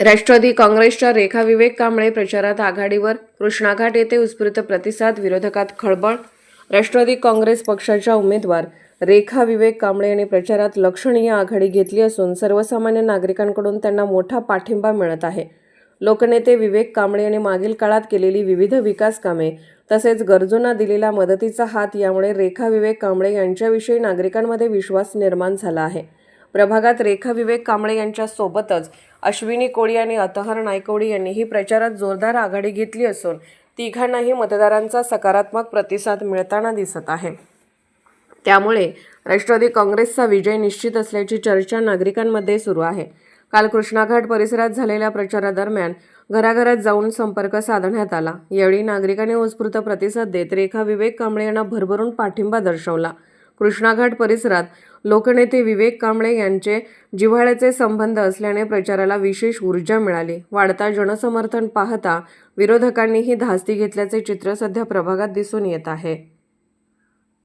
राष्ट्रवादी काँग्रेसच्या रेखा विवेक कांबळे प्रचारात आघाडीवर कृष्णाघाट येथे उत्स्फूर्त प्रतिसाद विरोधकात खळबळ. राष्ट्रवादी काँग्रेस पक्षाच्या उमेदवार रेखा विवेक कांबळे यांनी प्रचारात लक्षणीय आघाडी घेतली असून सर्वसामान्य नागरिकांकडून त्यांना मोठा पाठिंबा मिळत आहे. लोकनेते विवेक कांबळे यांनी मागील काळात केलेली विविध विकास कामे तसेच गरजूंना दिलेला मदतीचा हात यामुळे रेखा विवेक कांबळे यांच्याविषयी नागरिकांमध्ये विश्वास निर्माण झाला आहे. प्रभागात रेखा विवेक कांबळे यांच्या सोबतच अश्विनी कोळी आणि अतहर नायकोडी यांनीही प्रचारात जोरदार आघाडी घेतली असून तिघांनाही मतदारांचा सकारात्मक प्रतिसाद मिळताना दिसत आहे. त्यामुळे राष्ट्रवादी काँग्रेसचा विजय निश्चित असल्याची चर्चा नागरिकांमध्ये सुरू आहे. काल कृष्णाघाट परिसरात झालेल्या प्रचारादरम्यान घराघरात जाऊन संपर्क साधण्यात आला. यावेळी नागरिकांनी उत्स्फूर्त प्रतिसाद देत रेखा विवेक कांबळे यांना भरभरून पाठिंबा दर्शवला. कृष्णाघाट परिसरात लोकनेते विवेक कांबळे यांचे जिव्हाळ्याचे संबंध असल्याने प्रचाराला विशेष ऊर्जा मिळाली. वाढता जनसमर्थन पाहता विरोधकांनीही धास्ती घेतल्याचे चित्र सध्या प्रभागात दिसून येत आहे.